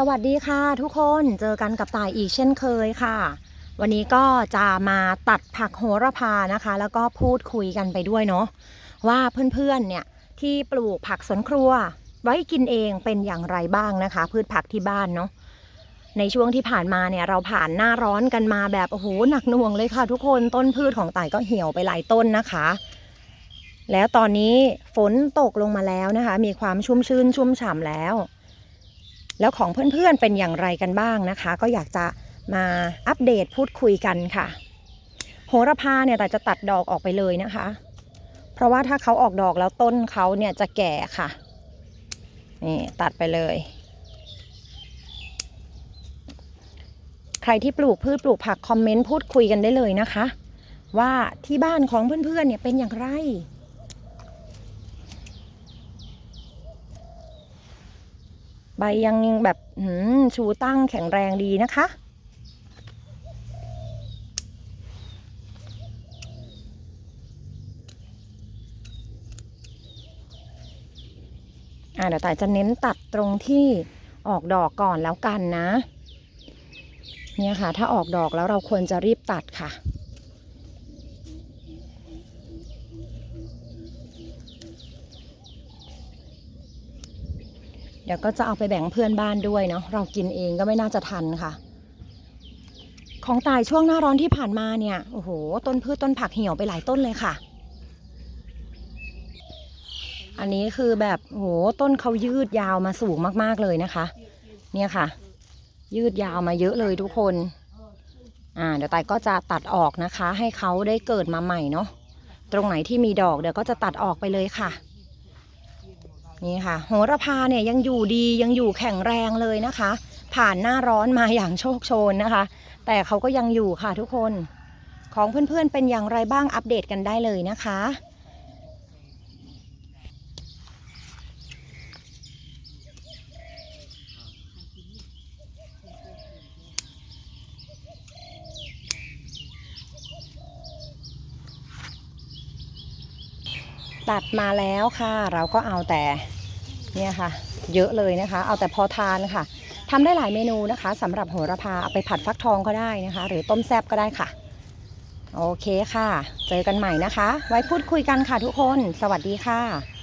สวัสดีค่ะทุกคนเจอกันกับตายอีกเช่นเคยค่ะ วันนี้ก็จะมาตัดผักโหระพานะคะ แล้วก็พูดคุยกันไปด้วยเนาะว่าเพื่อนๆเนี่ยที่ปลูกผักสวนครัว ไว้กินเองเป็นอย่างไรบ้างนะคะ พืชผักที่บ้านเนาะในช่วงที่ผ่านมาเนี่ยเราผ่านหน้าร้อนกันมาแบบโอ้โหหนักหน่วงเลยค่ะ ทุกคนต้นพืชของต่ายก็เหี่ยวไปหลายต้นนะคะ แล้วตอนนี้ฝนตกลงมาแล้วนะคะ มีความชุ่มชื้นชุ่มฉ่ำแล้ว แล้วของเพื่อนๆเป็นอย่างไรกันบ้างนะคะ ก็อยากจะมาอัปเดตพูดคุยกันค่ะ โหระพาเนี่ยแต่จะตัดดอกออกไปเลยนะคะ เพราะว่าถ้าเขาออกดอกแล้วต้นเขาเนี่ยจะแก่ค่ะนี่ตัดไปเลย ใครที่ปลูกพืชปลูกผักคอมเมนต์พูดคุยกันได้เลยนะคะ ว่าที่บ้านของเพื่อนๆเนี่ยเป็นอย่างไร ใบยังแบบหืมชูตั้งแข็งแรงดีนะคะ อ่าเดี๋ยวต่ายจะเน้นตัดตรงที่ออกดอกก่อนแล้วกันนะ เนี่ยค่ะ ถ้าออกดอกแล้วเราควรจะรีบตัดค่ะ เดี๋ยวก็จะเอาไปแบ่งเพื่อนบ้านด้วยเนาะเรากินเองก็ไม่น่าจะทันค่ะ ของตายช่วงหน้าร้อนที่ผ่านมาเนี่ยโอ้โหต้นพืชต้นผักเหี่ยวไปหลายต้นเลยค่ะ อันนี้คือแบบโอ้โหต้นเขายืดยาวมาสูงมากๆเลยนะคะ เนี่ยค่ะ ยืดยาวมาเยอะเลยทุกคนอ่าเดี๋ยวตายก็จะตัดออกนะคะ ให้เขาได้เกิดมาใหม่เนาะตรงไหนที่มีดอกเดี๋ยวก็จะตัดออกไปเลยค่ะ นี่ค่ะ โหระพาเนี่ยยังอยู่ดียังอยู่แข็งแรงเลยนะคะ ผ่านหน้าร้อนมาอย่างโชคโชนนะคะ แต่เขาก็ยังอยู่ค่ะทุกคน ของเพื่อนๆเป็นอย่างไรบ้างอัปเดตกันได้เลยนะคะ ตัดมาแล้วค่ะ เราก็เอาแต่เนี่ยค่ะ เยอะเลยนะคะ เอาแต่พอทานค่ะทำได้หลายเมนูนะคะสำหรับโหระพาเอาไปผัดฟักทองก็ได้นะคะ หรือต้มแซบก็ได้ค่ะ โอเคค่ะ เจอกันใหม่นะคะ ไว้พูดคุยกันค่ะทุกคน สวัสดีค่ะ